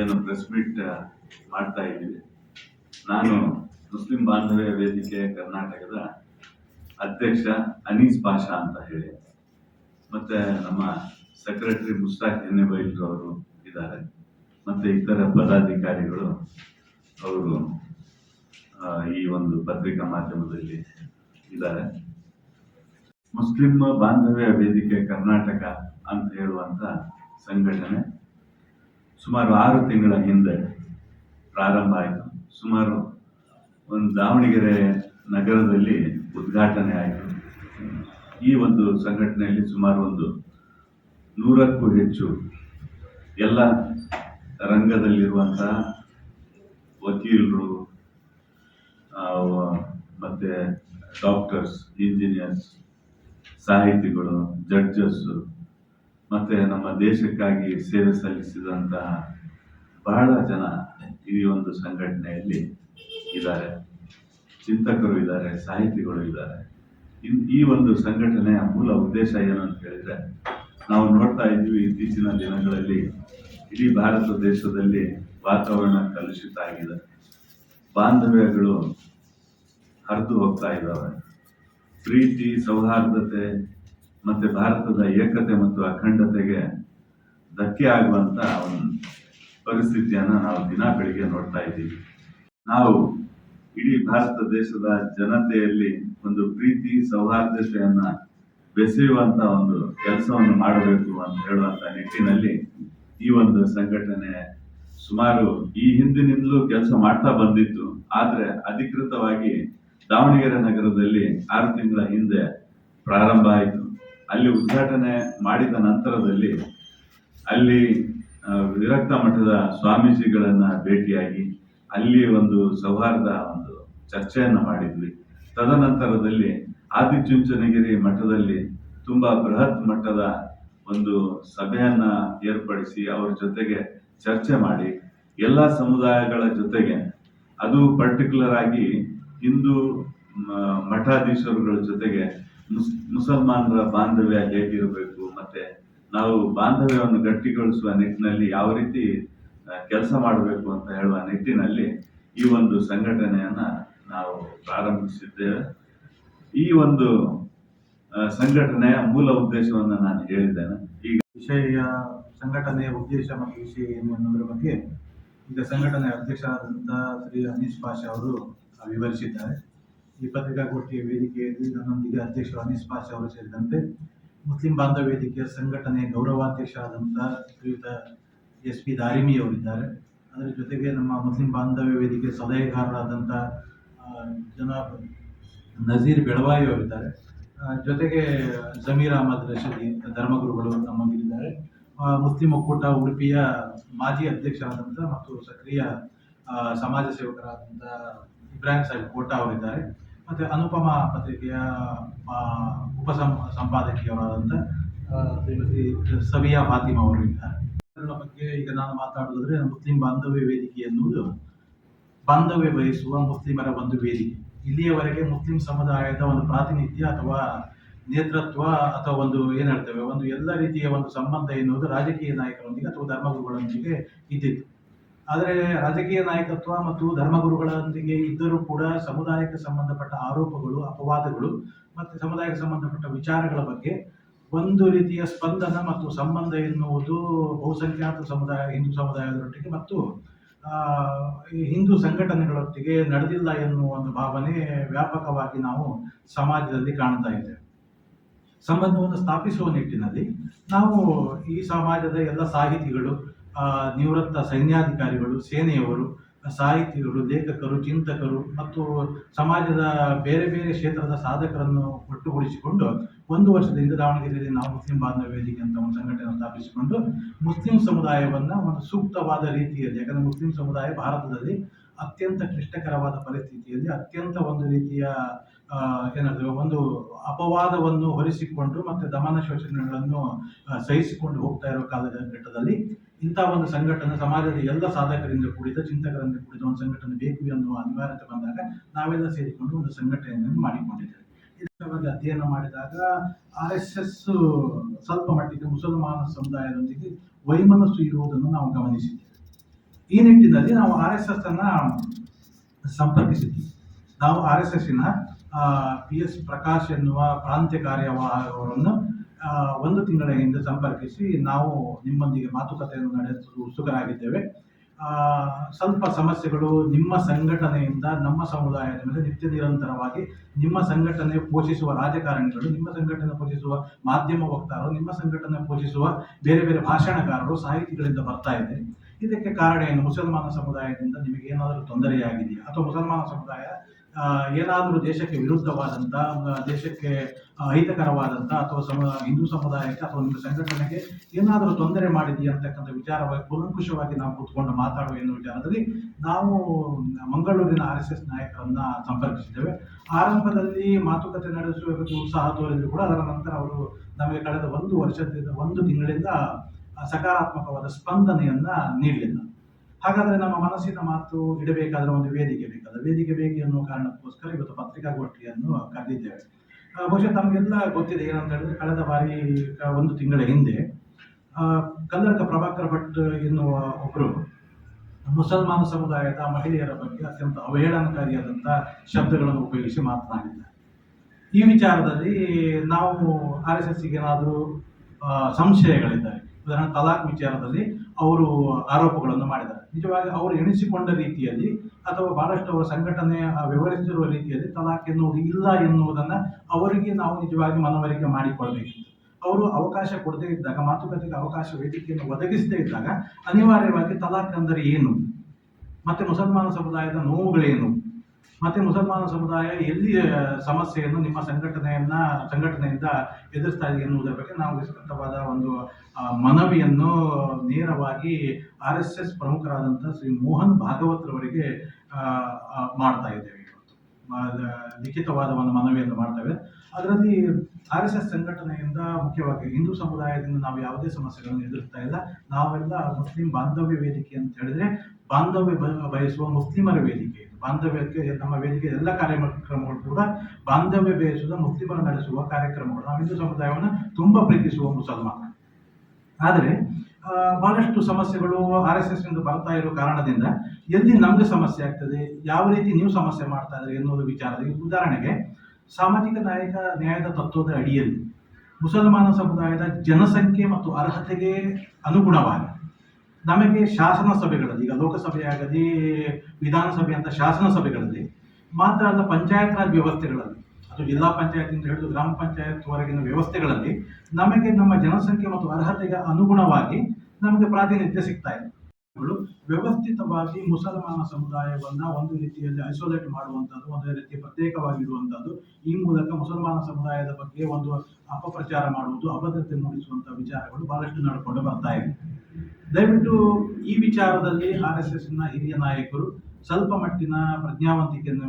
ಏನು press meet ಮಾಡ್ತಾ ಇದ್ದೀವಿ. ನಾನು ಮುಸ್ಲಿಂ ಬಾಂಧವ್ಯ ವೇದಿಕೆ ಕರ್ನಾಟಕದ ಅಧ್ಯಕ್ಷ ಅನೀಸ್ ಪಾಷಾ ಅಂತ ಹೇಳಿ. ಮತ್ತೆ ನಮ್ಮ ಸೆಕ್ರೆಟರಿ ಮುಸ್ತಾಕ್ ಎನ್ನೆಬೈಲ್ರು ಅವರು ಇದ್ದಾರೆ. ಮತ್ತೆ ಇತರ ಪದಾಧಿಕಾರಿಗಳು ಅವರು ಈ ಒಂದು ಪತ್ರಿಕಾ ಮಾಧ್ಯಮದಲ್ಲಿ ಇದ್ದಾರೆ. ಮುಸ್ಲಿಂ ಬಾಂಧವ್ಯ ವೇದಿಕೆ ಕರ್ನಾಟಕ ಅಂತ ಹೇಳುವಂತ ಸಂಘಟನೆ ಸುಮಾರು ಆರು ತಿಂಗಳ ಹಿಂದೆ ಪ್ರಾರಂಭ ಆಯಿತು. ಸುಮಾರು ಒಂದು ದಾವಣಗೆರೆ ನಗರದಲ್ಲಿ ಉದ್ಘಾಟನೆ ಆಯಿತು. ಈ ಒಂದು ಸಂಘಟನೆಯಲ್ಲಿ ಸುಮಾರು ಒಂದು ನೂರಕ್ಕೂ ಹೆಚ್ಚು ಎಲ್ಲ ರಂಗದಲ್ಲಿರುವಂತಹ ವಕೀಲರು ಮತ್ತು ಡಾಕ್ಟರ್ಸ್, ಇಂಜಿನಿಯರ್ಸ್, ಸಾಹಿತಿಗಳು, ಜಡ್ಜಸ್ಸು ಮತ್ತೆ ನಮ್ಮ ದೇಶಕ್ಕಾಗಿ ಸೇವೆ ಸಲ್ಲಿಸಿದಂತಹ ಬಹಳ ಜನ ಈ ಒಂದು ಸಂಘಟನೆಯಲ್ಲಿ ಇದ್ದಾರೆ. ಚಿಂತಕರು ಇದ್ದಾರೆ, ಸಾಹಿತಿಗಳು ಇದ್ದಾರೆ. ಇನ್- ಈ ಒಂದು ಸಂಘಟನೆಯ ಮೂಲ ಉದ್ದೇಶ ಏನು ಅಂತ ಹೇಳಿದ್ರೆ, ನಾವು ನೋಡ್ತಾ ಇದ್ದೀವಿ ಇತ್ತೀಚಿನ ದಿನಗಳಲ್ಲಿ ಇಡೀ ಭಾರತ ದೇಶದಲ್ಲಿ ವಾತಾವರಣ ಕಲುಷಿತ ಆಗಿದೆ. ಬಾಂಧವ್ಯಗಳು ಹರಿದು ಹೋಗ್ತಾ ಇದ್ದಾವೆ. ಪ್ರೀತಿ, ಸೌಹಾರ್ದತೆ ಮತ್ತೆ ಭಾರತದ ಏಕತೆ ಮತ್ತು ಅಖಂಡತೆಗೆ ಧಕ್ಕೆ ಆಗುವಂತ ಒಂದು ಪರಿಸ್ಥಿತಿಯನ್ನ ನಾವು ದಿನ ಬೆಳಿಗ್ಗೆ ನೋಡ್ತಾ ಇದ್ದೀವಿ. ನಾವು ಇಡೀ ಭಾರತ ದೇಶದ ಜನತೆಯಲ್ಲಿ ಒಂದು ಪ್ರೀತಿ, ಸೌಹಾರ್ದತೆಯನ್ನ ಬೆಸೆಯುವಂತ ಒಂದು ಕೆಲಸವನ್ನು ಮಾಡಬೇಕು ಅಂತ ಹೇಳುವಂತ ನಿಟ್ಟಿನಲ್ಲಿ ಈ ಒಂದು ಸಂಘಟನೆ ಸುಮಾರು ಈ ಹಿಂದಿನಿಂದಲೂ ಕೆಲಸ ಮಾಡ್ತಾ ಬಂದಿತ್ತು. ಆದ್ರೆ ಅಧಿಕೃತವಾಗಿ ದಾವಣಗೆರೆ ನಗರದಲ್ಲಿ ಆರು ತಿಂಗಳ ಹಿಂದೆ ಪ್ರಾರಂಭ ಆಯಿತು. ಅಲ್ಲಿ ಉದ್ಘಾಟನೆ ಮಾಡಿದ ನಂತರದಲ್ಲಿ ಅಲ್ಲಿ ವಿರಕ್ತ ಮಠದ ಸ್ವಾಮೀಜಿಗಳನ್ನ ಭೇಟಿಯಾಗಿ ಅಲ್ಲಿ ಒಂದು ಸೌಹಾರ್ದ ಒಂದು ಚರ್ಚೆಯನ್ನು ಮಾಡಿದ್ವಿ. ತದನಂತರದಲ್ಲಿ ಆದಿಚುಂಚನಗಿರಿ ಮಠದಲ್ಲಿ ತುಂಬ ಬೃಹತ್ ಮಟ್ಟದ ಒಂದು ಸಭೆಯನ್ನು ಏರ್ಪಡಿಸಿ ಅವರ ಜೊತೆಗೆ ಚರ್ಚೆ ಮಾಡಿ ಎಲ್ಲ ಸಮುದಾಯಗಳ ಜೊತೆಗೆ. ಅದು ಪರ್ಟಿಕ್ಯುಲರ್ ಆಗಿ ಹಿಂದೂ ಮಠಾಧೀಶರುಗಳ ಜೊತೆಗೆ ಮುಸಲ್ಮಾನರ ಬಾಂಧವ್ಯ ಹೇಗಿರಬೇಕು, ಮತ್ತೆ ನಾವು ಬಾಂಧವ್ಯವನ್ನು ಗಟ್ಟಿಗೊಳಿಸುವ ನಿಟ್ಟಿನಲ್ಲಿ ಯಾವ ರೀತಿ ಕೆಲಸ ಮಾಡಬೇಕು ಅಂತ ಹೇಳುವ ನಿಟ್ಟಿನಲ್ಲಿ ಈ ಒಂದು ಸಂಘಟನೆಯನ್ನ ನಾವು ಪ್ರಾರಂಭಿಸಿದ್ದೇವೆ. ಈ ಒಂದು ಸಂಘಟನೆಯ ಮೂಲ ಉದ್ದೇಶವನ್ನು ನಾನು ಹೇಳಿದ್ದೇನೆ. ಈಗ ವಿಷಯ, ಸಂಘಟನೆಯ ಉದ್ದೇಶ ಮತ್ತು ವಿಷಯ ಏನು ಅನ್ನೋದ್ರ ಬಗ್ಗೆ ಈಗ ಸಂಘಟನೆಯ ಅಧ್ಯಕ್ಷರಾದಂಥ ಶ್ರೀ ಅನೀಶ್ ಪಾಷಾ ಅವರು ವಿವರಿಸಿದ್ದಾರೆ. ಈ ಪತ್ರಿಕಾಗೋಷ್ಠಿಯ ವೇದಿಕೆಯಲ್ಲಿ ನನ್ನೊಂದಿಗೆ ಅಧ್ಯಕ್ಷರು ಅನೀಸ್ ಪಾಷ ಅವರು ಸೇರಿದಂತೆ ಮುಸ್ಲಿಂ ಬಾಂಧವ ವೇದಿಕೆಯ ಸಂಘಟನೆಯ ಗೌರವಾಧ್ಯಕ್ಷರಾದಂಥ ಶ್ರೀಯುತ ಎಸ್ ಪಿ ದಾರಿಮಿ ಅವರಿದ್ದಾರೆ. ಅದರ ಜೊತೆಗೆ ನಮ್ಮ ಮುಸ್ಲಿಂ ಬಾಂಧವ್ಯ ವೇದಿಕೆ ಸಲಹೆಗಾರರಾದಂಥ ಜನ ನಜೀರ್ ಬೆಳವಾಯಿ ಅವರಿದ್ದಾರೆ. ಜೊತೆಗೆ ಜಮೀರ್ ಅಹಮದ್ ರಶೀದಿ, ಧರ್ಮಗುರುಗಳು ನಮ್ಮೊಂದಿಗಿದ್ದಾರೆ. ಮುಸ್ಲಿಂ ಒಕ್ಕೂಟ ಉಡುಪಿಯ ಮಾಜಿ ಅಧ್ಯಕ್ಷರಾದಂಥ ಮತ್ತು ಸಕ್ರಿಯ ಸಮಾಜ ಸೇವಕರಾದಂಥ ಇಬ್ರಾಹಿಂ ಸಾಹಿಬ್ ಕೋಟಾ ಅವರಿದ್ದಾರೆ. ಮತ್ತು ಅನುಪಮ ಪತ್ರಿಕೆಯ ಉಪ ಸಂಪಾದಕಿಯವರಾದಂಥ ಶ್ರೀಮತಿ ಸವಿಯಾ ಫಾತಿಮಾ ಅವರು ಇದ್ದಾರೆ. ಇದರ ಬಗ್ಗೆ ಈಗ ನಾನು ಮಾತಾಡೋದಾದ್ರೆ ಮುಸ್ಲಿಂ ಬಾಂಧವ್ಯ ವೇದಿಕೆ ಎನ್ನುವುದು ಬಾಂಧವ್ಯ ಬಯಸುವ ಮುಸ್ಲಿಮರ ಒಂದು ವೇದಿಕೆ. ಇಲ್ಲಿಯವರೆಗೆ ಮುಸ್ಲಿಂ ಸಮುದಾಯದ ಒಂದು ಪ್ರಾತಿನಿಧ್ಯ ಅಥವಾ ನೇತೃತ್ವ ಅಥವಾ ಒಂದು ಏನು ಹೇಳ್ತೇವೆ, ಒಂದು ಎಲ್ಲ ರೀತಿಯ ಒಂದು ಸಂಬಂಧ ಎನ್ನುವುದು ರಾಜಕೀಯ ನಾಯಕರೊಂದಿಗೆ ಅಥವಾ ಧರ್ಮಗುರುಗಳೊಂದಿಗೆ ಇದ್ದಿತ್ತು. ಆದರೆ ರಾಜಕೀಯ ನಾಯಕತ್ವ ಮತ್ತು ಧರ್ಮಗುರುಗಳೊಂದಿಗೆ ಇದ್ದರೂ ಕೂಡ ಸಮುದಾಯಕ್ಕೆ ಸಂಬಂಧಪಟ್ಟ ಆರೋಪಗಳು, ಅಪವಾದಗಳು ಮತ್ತು ಸಮುದಾಯಕ್ಕೆ ಸಂಬಂಧಪಟ್ಟ ವಿಚಾರಗಳ ಬಗ್ಗೆ ಒಂದು ರೀತಿಯ ಸ್ಪಂದನ ಮತ್ತು ಸಂಬಂಧ ಎನ್ನುವುದು ಬಹುಸಂಖ್ಯಾತ ಸಮುದಾಯ, ಹಿಂದೂ ಸಮುದಾಯದೊಟ್ಟಿಗೆ ಮತ್ತು ಹಿಂದೂ ಸಂಘಟನೆಗಳೊಟ್ಟಿಗೆ ನಡೆದಿಲ್ಲ ಎನ್ನುವ ಒಂದು ಭಾವನೆ ವ್ಯಾಪಕವಾಗಿ ನಾವು ಸಮಾಜದಲ್ಲಿ ಕಾಣ್ತಾ ಇದ್ದೇವೆ ಸಂಬಂಧವನ್ನು ಸ್ಥಾಪಿಸುವ ನಿಟ್ಟಿನಲ್ಲಿ ನಾವು ಈ ಸಮಾಜದ ಎಲ್ಲ ಸಾಹಿತಿಗಳು ನಿವೃತ್ತ ಸೈನ್ಯಾಧಿಕಾರಿಗಳು, ಸೇನೆಯವರು, ಸಾಹಿತಿಗಳು, ಲೇಖಕರು, ಚಿಂತಕರು ಮತ್ತು ಸಮಾಜದ ಬೇರೆ ಬೇರೆ ಕ್ಷೇತ್ರದ ಸಾಧಕರನ್ನು ಒಟ್ಟುಗೂಡಿಸಿಕೊಂಡು ಒಂದು ವರ್ಷದಿಂದ ದಾವಣಗೆರೆಯಲ್ಲಿ ನಾವು ಮುಸ್ಲಿಂ ಬಾಂಧವ್ಯ ವೇದಿಕೆ ಅಂತ ಒಂದು ಸಂಘಟನೆ ಸ್ಥಾಪಿಸಿಕೊಂಡು ಮುಸ್ಲಿಂ ಸಮುದಾಯವನ್ನು ಒಂದು ಸೂಕ್ತವಾದ ರೀತಿಯಲ್ಲಿ, ಯಾಕಂದರೆ ಮುಸ್ಲಿಂ ಸಮುದಾಯ ಭಾರತದಲ್ಲಿ ಅತ್ಯಂತ ಕ್ಲಿಷ್ಟಕರವಾದ ಪರಿಸ್ಥಿತಿಯಲ್ಲಿ ಅತ್ಯಂತ ಒಂದು ರೀತಿಯ ಏನಾದರೂ ಏನದು, ಒಂದು ಅಪವಾದವನ್ನು ಹೊರಿಸಿಕೊಂಡು ಮತ್ತು ದಮನ ಶೋಷಣೆಗಳನ್ನು ಸಹಿಸಿಕೊಂಡು ಹೋಗ್ತಾ ಇರೋ ಕಾಲಘಟ್ಟದಲ್ಲಿ ಇಂಥ ಒಂದು ಸಂಘಟನೆ ಸಮಾಜದ ಎಲ್ಲ ಸಾಧಕರಿಂದ ಕೂಡಿದ ಚಿಂತಕರಿಂದ ಕೂಡಿದ ಒಂದು ಸಂಘಟನೆ ಬೇಕು ಎನ್ನುವ ಅನಿವಾರ್ಯತೆ ಬಂದಾಗ ನಾವೆಲ್ಲ ಸೇರಿಕೊಂಡು ಒಂದು ಸಂಘಟನೆಯನ್ನು ಮಾಡಿಕೊಂಡಿದ್ದೇವೆ. ಬಗ್ಗೆ ಅಧ್ಯಯನ ಮಾಡಿದಾಗ ಆರ್ ಎಸ್ ಎಸ್ ಸ್ವಲ್ಪ ಮಟ್ಟಿಗೆ ಮುಸಲ್ಮಾನ ಸಮುದಾಯದೊಂದಿಗೆ ವೈಮನಸ್ಸು ಇರುವುದನ್ನು ನಾವು ಗಮನಿಸಿದ್ದೇವೆ. ಈ ನಿಟ್ಟಿನಲ್ಲಿ ನಾವು ಆರ್ ಎಸ್ ಎಸ್ ಅನ್ನ ನಾವು ಆರ್ ಎಸ್ ಎಸ್ಸಿನ ಪಿ ಎಸ್ ಪ್ರಕಾಶ್ ಎನ್ನುವ ಪ್ರಾಂತ್ಯ ಕಾರ್ಯವಾಹಕರನ್ನು ಆ, ಒಂದು ತಿಂಗಳ ಹಿಂದೆ ಸಂಪರ್ಕಿಸಿ ನಾವು ನಿಮ್ಮೊಂದಿಗೆ ಮಾತುಕತೆಯನ್ನು ನಡೆಸಲು ಉತ್ಸುಕರಾಗಿದ್ದೇವೆ. ಸ್ವಲ್ಪ ಸಮಸ್ಯೆಗಳು ನಿಮ್ಮ ಸಂಘಟನೆಯಿಂದ ನಮ್ಮ ಸಮುದಾಯದ ಮೇಲೆ ನಿತ್ಯ ನಿರಂತರವಾಗಿ ನಿಮ್ಮ ಸಂಘಟನೆ ಪೋಷಿಸುವ ರಾಜಕಾರಣಿಗಳು, ನಿಮ್ಮ ಸಂಘಟನೆ ಪೋಷಿಸುವ ಮಾಧ್ಯಮ ವಕ್ತಾರರು, ನಿಮ್ಮ ಸಂಘಟನೆ ಪೋಷಿಸುವ ಬೇರೆ ಬೇರೆ ಭಾಷಣಕಾರರು, ಸಾಹಿತಿಗಳಿಂದ ಬರ್ತಾ ಇದೆ. ಇದಕ್ಕೆ ಕಾರಣ ಏನು? ಮುಸಲ್ಮಾನ ಸಮುದಾಯದಿಂದ ನಿಮಗೆ ಏನಾದರೂ ತೊಂದರೆಯಾಗಿದೆಯಾ? ಅಥವಾ ಮುಸಲ್ಮಾನ ಸಮುದಾಯ ಏನಾದರೂ ದೇಶಕ್ಕೆ ವಿರುದ್ಧವಾದಂಥ ದೇಶಕ್ಕೆ ಅಹಿತಕರವಾದಂಥ ಅಥವಾ ಸಮ, ಹಿಂದೂ ಸಮುದಾಯಕ್ಕೆ ಅಥವಾ ನಿಮ್ಮ ಸಂಘಟನೆಗೆ ಏನಾದರೂ ತೊಂದರೆ ಮಾಡಿದೆಯಾ ಅಂತಕ್ಕಂಥ ವಿಚಾರವಾಗಿ ಕೂಲಂಕುಷವಾಗಿ ನಾವು ಕೂತ್ಕೊಂಡು ಮಾತಾಡುವ ಎನ್ನುವ ವಿಚಾರದಲ್ಲಿ ನಾವು ಮಂಗಳೂರಿನ ಆರ್ ಎಸ್ ಎಸ್ ನಾಯಕರನ್ನ ಸಂಪರ್ಕಿಸಿದ್ದೇವೆ. ಆರಂಭದಲ್ಲಿ ಮಾತುಕತೆ ನಡೆಸುವ ಬಗ್ಗೆ ಉತ್ಸಾಹ ತೋರಿದ್ರು ಕೂಡ ಅದರ ನಂತರ ಅವರು ನಮಗೆ ಕಳೆದ ಒಂದು ವರ್ಷದಿಂದ, ಒಂದು ತಿಂಗಳಿಂದ ಸಕಾರಾತ್ಮಕವಾದ ಸ್ಪಂದನೆಯನ್ನು ನೀಡಲಿಲ್ಲ. ಹಾಗಾದ್ರೆ ನಮ್ಮ ಮನಸ್ಸಿನ ಮಾತು ಇಡಬೇಕಾದ್ರೆ ಒಂದು ವೇದಿಕೆ ಬೇಕಾದ ವೇದಿಕೆ ಬೇಕು ಎನ್ನುವ ಕಾರಣಕ್ಕೋಸ್ಕರ ಇವತ್ತು ಪತ್ರಿಕಾಗೋಷ್ಠಿಯನ್ನು ಕರೆದಿದ್ದೇವೆ. ಬಹುಶಃ ತಮಗೆಲ್ಲ ಗೊತ್ತಿದೆ ಏನಂತ ಹೇಳಿದ್ರೆ ಕಳೆದ ಬಾರಿ ಒಂದು ತಿಂಗಳ ಹಿಂದೆ ಕನ್ನಡಕ ಪ್ರಭಾಕರ್ ಭಟ್ ಎನ್ನುವ ಒಬ್ಬರು ಮುಸಲ್ಮಾನ ಸಮುದಾಯದ ಮಹಿಳೆಯರ ಬಗ್ಗೆ ಅತ್ಯಂತ ಅವಹೇಳನಕಾರಿಯಾದಂಥ ಶಬ್ದಗಳನ್ನು ಉಪಯೋಗಿಸಿ ಮಾತನಾಡಿದ್ದಾರೆ. ಈ ವಿಚಾರದಲ್ಲಿ ನಾವು ಆರ್ ಎಸ್ ಎಸ್ಗೆ ಏನಾದರೂ ಸಂಶಯಗಳಿದ್ದಾರೆ ಉದಾಹರಣೆ ತಲಾಖ್ ವಿಚಾರದಲ್ಲಿ ಅವರು ಆರೋಪಗಳನ್ನು ಮಾಡಿದ್ದಾರೆ. ನಿಜವಾಗಿ ಅವರು ಎಣಿಸಿಕೊಂಡ ರೀತಿಯಲ್ಲಿ ಅಥವಾ ಬಹಳಷ್ಟು ಅವರ ಸಂಘಟನೆ ವಿವರಿಸಿರುವ ರೀತಿಯಲ್ಲಿ ತಲಾಖ್ ಎನ್ನುವುದು ಇಲ್ಲ ಎನ್ನುವುದನ್ನು ಅವರಿಗೆ ನಾವು ನಿಜವಾಗಿ ಮನವರಿಕೆ ಮಾಡಿಕೊಳ್ಬೇಕಿತ್ತು ಅವರು ಅವಕಾಶ ಕೊಡದೇ ಇದ್ದಾಗ, ಮಾತುಕತೆಗೆ ಅವಕಾಶ, ವೇದಿಕೆಯನ್ನು ಒದಗಿಸದೇ ಇದ್ದಾಗ ಅನಿವಾರ್ಯವಾಗಿ ತಲಾಖ್ ಅಂದರೆ ಏನು? ಮತ್ತು ಮುಸಲ್ಮಾನ ಸಮುದಾಯದ ನೋವುಗಳೇನು? ಮತ್ತೆ ಮುಸಲ್ಮಾನ ಸಮುದಾಯ ಎಲ್ಲಿ ಸಮಸ್ಯೆಯನ್ನು, ನಿಮ್ಮ ಸಂಘಟನೆಯನ್ನ, ಸಂಘಟನೆಯಿಂದ ಎದುರಿಸ್ತಾ ಇದೆ ಎನ್ನುವುದರ ಬಗ್ಗೆ ನಾವು ವಿಸ್ತೃತವಾದ ಒಂದು ಮನವಿಯನ್ನು ನೇರವಾಗಿ ಆರ್ ಎಸ್ ಎಸ್ ಪ್ರಮುಖರಾದಂಥ ಶ್ರೀ ಮೋಹನ್ ಭಾಗವತ್ರವರಿಗೆ ಮಾಡ್ತಾ ಇದ್ದೇವೆ. ಲಿಖಿತವಾದ ಒಂದು ಮನವಿಯನ್ನು ಮಾಡ್ತೇವೆ. ಅದರಲ್ಲಿ ಆರ್ ಎಸ್ ಎಸ್ ಸಂಘಟನೆಯಿಂದ ಮುಖ್ಯವಾಗಿ ಹಿಂದೂ ಸಮುದಾಯದಿಂದ ನಾವು ಯಾವುದೇ ಸಮಸ್ಯೆಗಳನ್ನು ಎದುರಿಸ್ತಾ ಇಲ್ಲ. ನಾವೆಲ್ಲ ಮುಸ್ಲಿಂ ಬಾಂಧವ್ಯ ವೇದಿಕೆ ಅಂತ ಹೇಳಿದ್ರೆ ಬಾಂಧವ್ಯ ಬಯಸುವ ಮುಸ್ಲಿಮರ ವೇದಿಕೆ ಬಾಂಧವ್ಯಕ್ಕೆ ನಮ್ಮ ವೇದಿಕೆ ಎಲ್ಲ ಕಾರ್ಯಕ್ರಮಗಳು ಕೂಡ ಬಾಂಧವ್ಯ ಬಯಸುವ ಮುಸ್ಲಿಮರು ನಡೆಸುವ ಕಾರ್ಯಕ್ರಮಗಳು. ನಾವು ಹಿಂದೂ ಸಮುದಾಯವನ್ನು ತುಂಬ ಪ್ರೀತಿಸುವ ಮುಸಲ್ಮಾನ. ಆದರೆ ಬಹಳಷ್ಟು ಸಮಸ್ಯೆಗಳು ಆರ್ ಎಸ್ ಎಸ್ ಬರ್ತಾ ಇರೋ ಕಾರಣದಿಂದ ಎಲ್ಲಿ ನಮ್ಗೆ ಸಮಸ್ಯೆ ಆಗ್ತದೆ, ಯಾವ ರೀತಿ ನೀವು ಸಮಸ್ಯೆ ಮಾಡ್ತಾ ಇದ್ರಿ ಎನ್ನುವುದು ವಿಚಾರದಲ್ಲಿ ಉದಾಹರಣೆಗೆ ಸಾಮಾಜಿಕ ನಾಯಕ ನ್ಯಾಯದ ತತ್ವದ ಅಡಿಯಲ್ಲಿ ಮುಸಲ್ಮಾನ ಸಮುದಾಯದ ಜನಸಂಖ್ಯೆ ಮತ್ತು ಅರ್ಹತೆಗೆ ಅನುಗುಣವಾಗಿ ನಮಗೆ ಶಾಸನ ಸಭೆಗಳಲ್ಲಿ, ಈಗ ಲೋಕಸಭೆ ಆಗಲಿ, ವಿಧಾನಸಭೆ ಅಂತ ಶಾಸನ ಸಭೆಗಳಲ್ಲಿ ಮಾತ್ರ ಅಲ್ಲ, ಪಂಚಾಯತ್ ರಾಜ್ ವ್ಯವಸ್ಥೆಗಳಲ್ಲಿ ಅದು ಜಿಲ್ಲಾ ಅಂತ ಹಿಡಿದು ಗ್ರಾಮ ಪಂಚಾಯತ್ವರೆಗಿನ ವ್ಯವಸ್ಥೆಗಳಲ್ಲಿ ನಮಗೆ ನಮ್ಮ ಜನಸಂಖ್ಯೆ ಮತ್ತು ಅರ್ಹತೆಗೆ ಅನುಗುಣವಾಗಿ ನಮಗೆ ಪ್ರಾತಿನಿಧ್ಯ ಸಿಗ್ತಾ ಇದೆ. ವ್ಯವಸ್ಥಿತವಾಗಿ ಮುಸಲ್ಮಾನ ಸಮುದಾಯವನ್ನ ಒಂದು ರೀತಿಯಲ್ಲಿ ಐಸೋಲೇಟ್ ಮಾಡುವಂಥದ್ದು, ಒಂದು ರೀತಿ ಪ್ರತ್ಯೇಕವಾಗಿರುವಂಥದ್ದು ಈ ಮೂಲಕ ಮುಸಲ್ಮಾನ ಸಮುದಾಯದ ಬಗ್ಗೆ ಒಂದು ಅಪಪ್ರಚಾರ ಮಾಡುವುದು, ಅಭದ್ರತೆ ಮೂಡಿಸುವಂಥ ವಿಚಾರಗಳು ಬಹಳಷ್ಟು ನಡ್ಕೊಂಡು ಬರ್ತಾ ಇದೆ. ದಯವಿಟ್ಟು ಈ ವಿಚಾರದಲ್ಲಿ ಆರ್ ಎಸ್ ಎಸ್ನ ಹಿರಿಯ ನಾಯಕರು ಸ್ವಲ್ಪ ಮಟ್ಟಿನ ಪ್ರಜ್ಞಾವಂತಿಕೆಯನ್ನು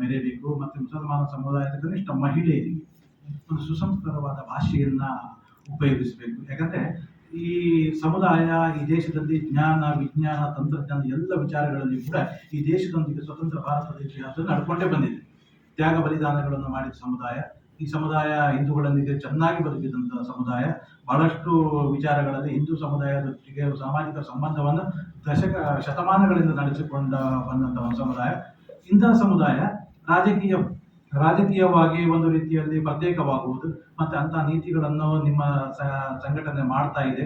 ಮೆರೆಯಬೇಕು ಮತ್ತು ಮುಸಲ್ಮಾನ ಸಮುದಾಯದ ಕನಿಷ್ಠ ಮಹಿಳೆಯರಿಗೆ ಒಂದು ಸುಸಂಸ್ಕೃತವಾದ ಭಾಷೆಯನ್ನ ಉಪಯೋಗಿಸಬೇಕು. ಯಾಕಂದರೆ ಈ ಸಮುದಾಯ, ಈ ದೇಶದಲ್ಲಿ ಜ್ಞಾನ, ವಿಜ್ಞಾನ, ತಂತ್ರಜ್ಞಾನ ಎಲ್ಲ ವಿಚಾರಗಳಲ್ಲಿ ಕೂಡ ಈ ದೇಶದೊಂದಿಗೆ ಸ್ವತಂತ್ರ ಭಾರತದ ಇತಿಹಾಸ ನಡ್ಕೊಂಡೇ ಬಂದಿದೆ. ತ್ಯಾಗ ಬಲಿದಾನಗಳನ್ನು ಮಾಡಿದ ಸಮುದಾಯ ಈ ಸಮುದಾಯ ಹಿಂದೂಗಳೊಂದಿಗೆ ಚೆನ್ನಾಗಿ ಬದುಕಿದಂಥ ಸಮುದಾಯ, ಬಹಳಷ್ಟು ವಿಚಾರಗಳಲ್ಲಿ ಹಿಂದೂ ಸಮುದಾಯದೊಟ್ಟಿಗೆ ಸಾಮಾಜಿಕ ಸಂಬಂಧವನ್ನು ದಶಕ, ಶತಮಾನಗಳಿಂದ ನಡೆಸಿಕೊಂಡ ಬಂದಂಥ ಒಂದು ಸಮುದಾಯ. ಇಂತಹ ಸಮುದಾಯ ರಾಜಕೀಯ, ರಾಜಕೀಯವಾಗಿ ಒಂದು ರೀತಿಯಲ್ಲಿ ಪ್ರತ್ಯೇಕವಾಗುವುದು ಮತ್ತೆ ಅಂಥ ನೀತಿಗಳನ್ನು ನಿಮ್ಮ ಸಂಘಟನೆ ಮಾಡ್ತಾ ಇದೆ.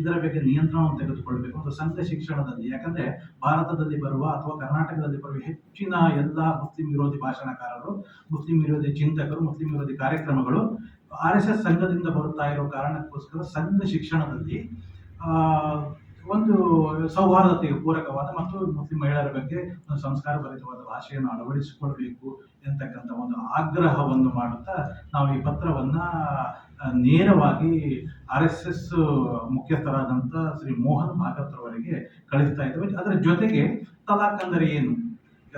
ಇದರ ಬಗ್ಗೆ ನಿಯಂತ್ರಣವನ್ನು ತೆಗೆದುಕೊಳ್ಳಬೇಕು ಮತ್ತು ಸಂಘ ಶಿಕ್ಷಣದಲ್ಲಿ. ಯಾಕಂದ್ರೆ ಭಾರತದಲ್ಲಿ ಬರುವ ಅಥವಾ ಕರ್ನಾಟಕದಲ್ಲಿ ಬರುವ ಹೆಚ್ಚಿನ ಎಲ್ಲ ಮುಸ್ಲಿಂ ವಿರೋಧಿ ಭಾಷಣಕಾರರು, ಮುಸ್ಲಿಂ ವಿರೋಧಿ ಚಿಂತಕರು, ಮುಸ್ಲಿಂ ವಿರೋಧಿ ಕಾರ್ಯಕ್ರಮಗಳು ಆರ್ ಎಸ್ ಎಸ್ ಸಂಘದಿಂದ ಬರುತ್ತಾ ಇರೋ ಕಾರಣಕ್ಕೋಸ್ಕರ ಸಂಘ ಶಿಕ್ಷಣದಲ್ಲಿ ಒಂದು ಸೌಹಾರ್ದತೆಗೆ ಪೂರಕವಾದ ಮತ್ತು ಮುಸ್ಲಿಂ ಮಹಿಳೆಯರ ಬಗ್ಗೆ ಒಂದು ಸಂಸ್ಕಾರ ಭರಿತವಾದ ಭಾಷೆಯನ್ನು ಅಳವಡಿಸಿಕೊಳ್ಬೇಕು ಎಂತಕ್ಕಂಥ ಒಂದು ಆಗ್ರಹವನ್ನು ಮಾಡುತ್ತಾ ನಾವು ಈ ಪತ್ರವನ್ನ ನೇರವಾಗಿ ಆರ್ ಎಸ್ ಎಸ್ ಮುಖ್ಯಸ್ಥರಾದಂಥ ಶ್ರೀ ಮೋಹನ್ ಭಾಗವತ್ ಕಳಿಸ್ತಾ ಇದ್ದೇವೆ. ಅದರ ಜೊತೆಗೆ ತಲಾಖ್ ಅಂದರೆ ಏನು?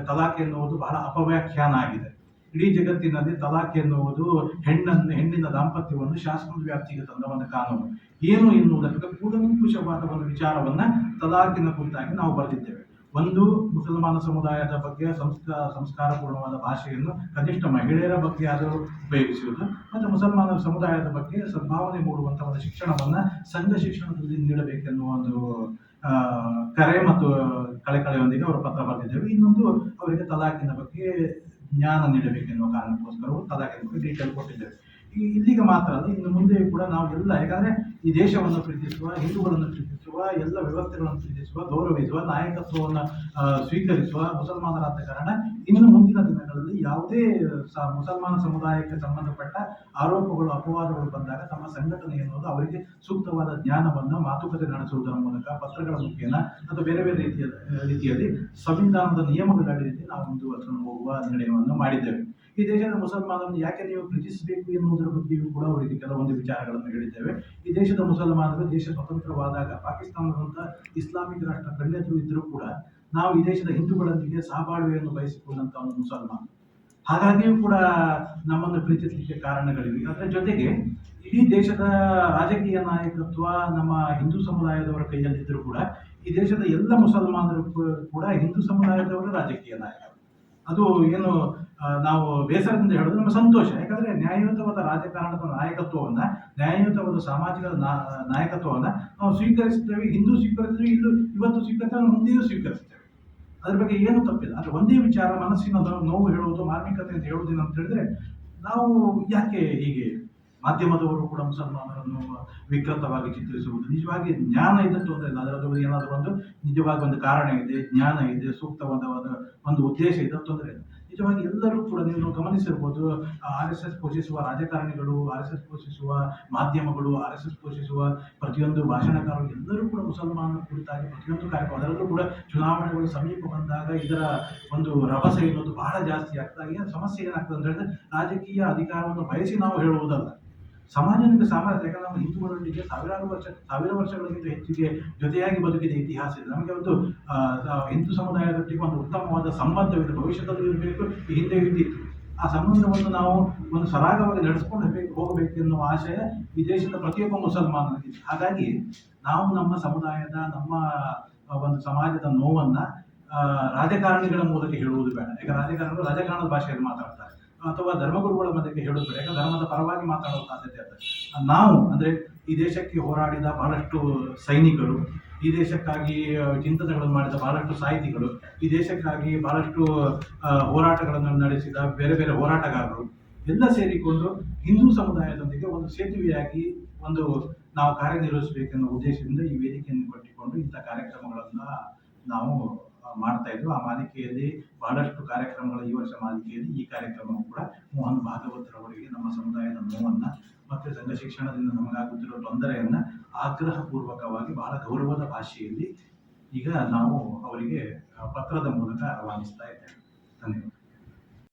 ತಲಾಖ್ ಎನ್ನುವುದು ಬಹಳ ಅಪವ್ಯಾಖ್ಯಾನ ಆಗಿದೆ. ಇಡೀ ಜಗತ್ತಿನಲ್ಲಿ ತಲಾಖ್ ಎನ್ನುವುದು ಹೆಣ್ಣನ್ನು, ಹೆಣ್ಣಿನ ದಾಂಪತ್ಯವನ್ನು ಶಾಸನದ ವ್ಯಾಪ್ತಿಗೆ ತಂದ ಒಂದು ಕಾನೂನು. ಏನು ಎನ್ನುವುದಕ್ಕೆ ಕೂಲಂಕುಷವಾದ ಒಂದು ವಿಚಾರವನ್ನ ತಲಾಖಿನ ಕುರಿತಾಗಿ ನಾವು ಬರೆದಿದ್ದೇವೆ. ಒಂದು, ಮುಸಲ್ಮಾನ ಸಮುದಾಯದ ಬಗ್ಗೆ ಸಂಸ್ಕಾರ ಸಂಸ್ಕಾರಪೂರ್ಣವಾದ ಭಾಷೆಯನ್ನು ಕನಿಷ್ಠ ಮಹಿಳೆಯರ ಬಗ್ಗೆ ಆದರೂ ಉಪಯೋಗಿಸುವುದು, ಮತ್ತು ಮುಸಲ್ಮಾನ ಸಮುದಾಯದ ಬಗ್ಗೆ ಸದ್ಭಾವನೆ ಮೂಡುವಂಥ ಒಂದು ಶಿಕ್ಷಣವನ್ನ ಸಂಘ ಶಿಕ್ಷಣದಲ್ಲಿ ನೀಡಬೇಕೆನ್ನುವ ಒಂದು ಕರೆ ಮತ್ತು ಕಳೆಕಳೆಯೊಂದಿಗೆ ಅವರು ಪತ್ರ ಬರೆದಿದ್ದೇವೆ. ಇನ್ನೊಂದು, ಅವರಿಗೆ ತಲಾಖಿನ ಬಗ್ಗೆ ಜ್ಞಾನ ನೀಡಬೇಕೆನ್ನುವ ಕಾರಣಕ್ಕೋಸ್ಕರವೂ ಬಗ್ಗೆ ಡೀಟೇಲ್ ಕೊಟ್ಟಿದ್ದೇವೆ. ಇಲ್ಲಿಗೆ ಮಾತ್ರ ಅಲ್ಲ, ಇನ್ನು ಮುಂದೆ ಕೂಡ ನಾವು ಎಲ್ಲ ಯಾಕಂದರೆ ಈ ದೇಶವನ್ನು ಪ್ರೀತಿಸುವ, ಹಿಂದೂಗಳನ್ನು ಪ್ರೀತಿಸುವ, ಎಲ್ಲ ವ್ಯವಸ್ಥೆಗಳನ್ನು ಪ್ರೀತಿಸುವ, ಗೌರವಿಸುವ, ನಾಯಕತ್ವವನ್ನು ಸ್ವೀಕರಿಸುವ ಮುಸಲ್ಮಾನರಾದ ಕಾರಣ ಇನ್ನು ಮುಂದಿನ ದಿನಗಳಲ್ಲಿ ಯಾವುದೇ ಮುಸಲ್ಮಾನ ಸಮುದಾಯಕ್ಕೆ ಸಂಬಂಧಪಟ್ಟ ಆರೋಪಗಳು, ಅಪವಾದಗಳು ಬಂದಾಗ ತಮ್ಮ ಸಂಘಟನೆ ಎನ್ನುವುದು ಅವರಿಗೆ ಸೂಕ್ತವಾದ ಜ್ಞಾನವನ್ನು, ಮಾತುಕತೆ ನಡೆಸುವುದರ ಮೂಲಕ, ಪತ್ರಗಳ ಮುಖೇನ ಅಥವಾ ಬೇರೆ ಬೇರೆ ರೀತಿಯ, ರೀತಿಯಲ್ಲಿ ಸಂವಿಧಾನದ ನಿಯಮಗಳ ಅಡಿಯಲ್ಲಿ ನಾವು ಮುಂದುವರೆಸಿಕೊಂಡು ಹೋಗುವ ನಿರ್ಣಯವನ್ನು ಮಾಡಿದ್ದೇವೆ. ಈ ದೇಶದ ಮುಸಲ್ಮಾನರನ್ನು ಯಾಕೆ ನೀವು ಪ್ರೀತಿಸಬೇಕು ಎನ್ನುವುದರ ಬಗ್ಗೆಯೂ ಕೂಡ ಅವರಿಗೆ ಕೆಲವೊಂದು ವಿಚಾರಗಳನ್ನು ಹೇಳಿದ್ದೇವೆ. ಈ ದೇಶದ ಮುಸಲ್ಮಾನರು ದೇಶ ಸ್ವತಂತ್ರವಾದಾಗ ಪಾಕಿಸ್ತಾನದಂಥ ಇಸ್ಲಾಮಿಕ್ ರಾಷ್ಟ್ರ ಕಣ್ಣೆದುರು ಇದ್ದರೂ ಕೂಡ ನಾವು ಈ ದೇಶದ ಹಿಂದೂಗಳೊಂದಿಗೆ ಸಹಬಾಳ್ವೆಯನ್ನು ಬಯಸಿಕೊಂಡಂತ ಒಂದು ಮುಸಲ್ಮಾನ. ಹಾಗಾಗಿಯೂ ಕೂಡ ನಮ್ಮನ್ನು ಪ್ರೀತಿಸಲಿಕ್ಕೆ ಕಾರಣಗಳಿವೆ. ಅದರ ಜೊತೆಗೆ ಇಡೀ ದೇಶದ ರಾಜಕೀಯ ನಾಯಕತ್ವ ನಮ್ಮ ಹಿಂದೂ ಸಮುದಾಯದವರ ಕೈಯಲ್ಲಿದ್ದರೂ ಕೂಡ ಈ ದೇಶದ ಎಲ್ಲ ಮುಸಲ್ಮಾನರು ಕೂಡ ಹಿಂದೂ ಸಮುದಾಯದವರ ರಾಜಕೀಯ ನಾಯಕರು. ಅದು ಏನು ನಾವು ಬೇಸರದಿಂದ ಹೇಳೋದು ನಮ್ಮ ಸಂತೋಷ. ಯಾಕಂದರೆ ನ್ಯಾಯಯುತವಾದ ರಾಜಕಾರಣದ ನಾಯಕತ್ವವನ್ನು, ನ್ಯಾಯಯುತವಾದ ಸಾಮಾಜಿಕ ನಾಯಕತ್ವವನ್ನ ನಾವು ಸ್ವೀಕರಿಸ್ತೇವೆ ಹಿಂದೂ ಸ್ವೀಕರಿಸ್ತೇವೆ ಇಲ್ಲೂ ಇವತ್ತು ಸ್ವೀಕರಿಸ್ತೇವೆ ಮುಂದೆಯೂ ಸ್ವೀಕರಿಸ್ತೇವೆ ಅದ್ರ ಬಗ್ಗೆ ಏನು ತಪ್ಪಿಲ್ಲ. ಆದರೆ ಒಂದೇ ವಿಚಾರ, ಮನಸ್ಸಿನ ನೋವು ಹೇಳುವುದು, ಮಾರ್ಮಿಕತೆ ಅಂತ ಹೇಳುವುದೇನು ಅಂತ ಹೇಳಿದ್ರೆ ನಾವು ಯಾಕೆ ಹೀಗೆ ಮಾಧ್ಯಮದವರು ಕೂಡ ಮುಸಲ್ಮಾನರನ್ನು ವಿಕೃತವಾಗಿ ಚಿತ್ರಿಸುವುದು. ನಿಜವಾಗಿ ಜ್ಞಾನ ಇದೆ ತೊಂದರೆ ಇಲ್ಲ ಅದರಲ್ಲಿ ಏನಾದರೂ ಒಂದು ನಿಜವಾಗಿ ಒಂದು ಕಾರಣ ಇದೆ, ಜ್ಞಾನ ಇದೆ ಸೂಕ್ತವಾದ ಒಂದು- ಉದ್ದೇಶ ಇದೆ ತೊಂದರೆ ಇಲ್ಲ. ನಿಜವಾಗಿ ಎಲ್ಲರೂ ಕೂಡ ನೀವು ಗಮನಿಸಿರ್ಬೋದು ಆರ್ ಎಸ್ ಎಸ್ ಪೋಷಿಸುವ ರಾಜಕಾರಣಿಗಳು, ಆರ್ ಎಸ್ ಎಸ್ ಪೋಷಿಸುವ ಮಾಧ್ಯಮಗಳು, ಆರ್ ಎಸ್ ಎಸ್ ಪೋಷಿಸುವ ಪ್ರತಿಯೊಂದು ಭಾಷಣಕಾರರು ಎಲ್ಲರೂ ಕೂಡ ಮುಸಲ್ಮಾನರ ಕುರಿತಾಗಿ ಪ್ರತಿಯೊಂದು ಕಾರ್ಯಕ್ರಮ, ಅದರಲ್ಲೂ ಕೂಡ ಚುನಾವಣೆಗಳು ಸಮೀಪ ಬಂದಾಗ ಇದರ ಒಂದು ರಭಸ ಎನ್ನುವುದು ಬಹಳ ಜಾಸ್ತಿ ಆಗ್ತಾ ಸಮಸ್ಯೆ ಏನಾಗ್ತದೆ ಅಂತ ಹೇಳಿದ್ರೆ ರಾಜಕೀಯ ಅಧಿಕಾರವನ್ನು ಬಯಸಿ ನಾವು ಹೇಳುವುದಲ್ಲ. ಸಮಾಜನಿಗೆ ಸಾಮರ್ಥ್ಯ ಯಾಕಂದ್ರೆ ನಮ್ಮ ಹಿಂದೂಗಳೊಂದಿಗೆ ಸಾವಿರಾರು ವರ್ಷ, ಸಾವಿರ ವರ್ಷಗಳಿಗಿಂತ ಹೆಚ್ಚಿಗೆ ಜೊತೆಯಾಗಿ ಬದುಕಿದ ಇತಿಹಾಸ ಇದೆ. ನಮಗೆ ಒಂದು ಹಿಂದೂ ಸಮುದಾಯದೊಟ್ಟಿಗೆ ಒಂದು ಉತ್ತಮವಾದ ಸಂಬಂಧವಿದೆ. ಭವಿಷ್ಯದಲ್ಲೂ ಇರಬೇಕು ಹಿಂದೆ ಇದ್ದಿತ್ತು ಆ ಸಂಬಂಧವನ್ನು ನಾವು ಒಂದು ಸರಾಗವಾಗಿ ನಡೆಸ್ಕೊಂಡು ಹೋಗಬೇಕು ಎನ್ನುವ ಆಶಯ ಈ ದೇಶದ ಪ್ರತಿಯೊಬ್ಬ ಮುಸಲ್ಮಾನನಿಗೆ ಹಾಗಾಗಿ ನಾವು ನಮ್ಮ ಸಮುದಾಯದ, ನಮ್ಮ ಒಂದು ಸಮಾಜದ ನೋವನ್ನು ರಾಜಕಾರಣಿಗಳ ಮೂಲಕ ಹೇಳುವುದು ಬೇಡ. ಈಗ ರಾಜಕಾರಣಿಗಳು ರಾಜಕಾರಣದ ಭಾಷೆಯಲ್ಲಿ ಮಾತಾಡ್ತಾರೆ. ಅಥವಾ ಧರ್ಮಗುರುಗಳ ಮಧ್ಯಕ್ಕೆ ಹೇಳುತ್ತಾರೆ. ಯಾಕಂದ್ರೆ ಧರ್ಮದ ಪರವಾಗಿ ಮಾತಾಡುವ ಸಾಧ್ಯತೆ ಇರ್ತದೆ ನಾವು, ಅಂದ್ರೆ ಈ ದೇಶಕ್ಕೆ ಹೋರಾಡಿದ ಬಹಳಷ್ಟು ಸೈನಿಕರು, ಈ ದೇಶಕ್ಕಾಗಿ ಚಿಂತನೆಗಳನ್ನು ಮಾಡಿದ ಬಹಳಷ್ಟು ಸಾಹಿತಿಗಳು, ಈ ದೇಶಕ್ಕಾಗಿ ಬಹಳಷ್ಟು ಹೋರಾಟಗಳನ್ನು ನಡೆಸಿದ ಬೇರೆ ಬೇರೆ ಹೋರಾಟಗಾರರು, ಎಲ್ಲ ಸೇರಿಕೊಂಡು ಹಿಂದೂ ಸಮುದಾಯದೊಂದಿಗೆ ಒಂದು ಸೇತುವೆಯಾಗಿ ಒಂದು ನಾವು ಕಾರ್ಯನಿರ್ವಹಿಸಬೇಕೆನ್ನುವ ಉದ್ದೇಶದಿಂದ ಈ ವೇದಿಕೆಯನ್ನು ಕಟ್ಟಿಕೊಂಡು ಇಂಥ ಕಾರ್ಯಕ್ರಮಗಳನ್ನು ನಾವು ಮಾಡ್ತಾ ಇದ್ರು. ಆ ಮಾಲಿಕೆಯಲ್ಲಿ ಬಹಳಷ್ಟು ಕಾರ್ಯಕ್ರಮಗಳ ಈ ವರ್ಷ ಮಾಲಿಕೆಯಲ್ಲಿ ಈ ಕಾರ್ಯಕ್ರಮವು ಕೂಡ ಮೋಹನ್ ಭಾಗವತರವರಿಗೆ ನಮ್ಮ ಸಮುದಾಯದ ನೋವನ್ನ ಮತ್ತು ಸಂಘ ಶಿಕ್ಷಣದಿಂದ ನಮಗಾಗುತ್ತಿರುವ ತೊಂದರೆಯನ್ನ ಆಗ್ರಹಪೂರ್ವಕವಾಗಿ ಬಹಳ ಗೌರವದ ಭಾಷೆಯಲ್ಲಿ ಈಗ ನಾವು ಅವರಿಗೆ ಪತ್ರದ ಮೂಲಕ ರವಾನಿಸ್ತಾ ಇದ್ದೇವೆ. ಧನ್ಯವಾದ.